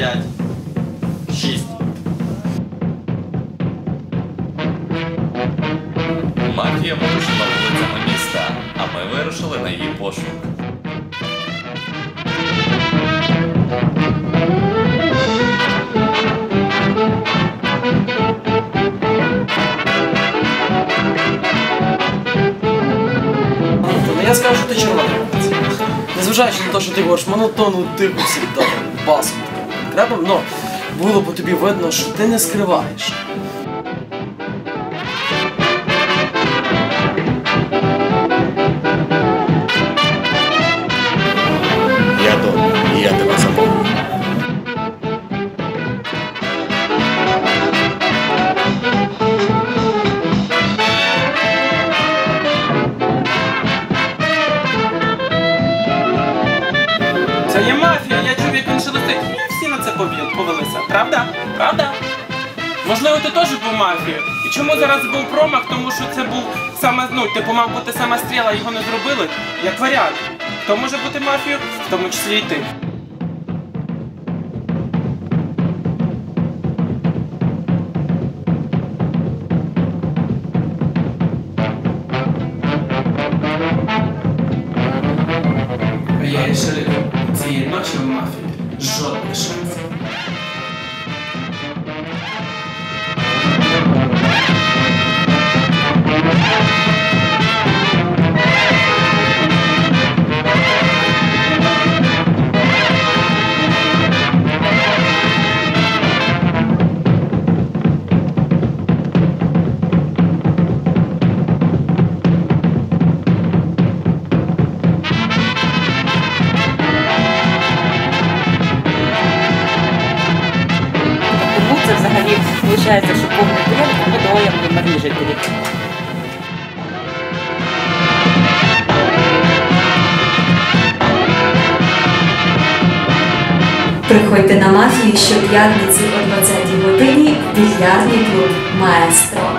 п'ять, шість. Мафія ворушила вулицями міста, а ми вирушили на її пошук. Ну я скажу, що ти червоний. Незважаючи на те, що ти говориш монотонну, тиху завжди басом таким конкретним, но було по тобі видно, що ти не скриваєш. Я Дон, і я тебе забув. Це є мафія, Правда? Правда? Можливо, ти теж був мафією. І чому зараз був промах? Тому що це був саме, ну, типу, мав бути саме стріла, його не зробили. Як варіант. Хто може бути мафією? В тому числі і ти. Я і. Цієї ночі в мафії. Жодних шансів. Взагалі виходить, що повний бред, ми двоє мирні жителі. Приходьте на мафію щоп'ятниці о 20 годині в більярдний клуб Маестро.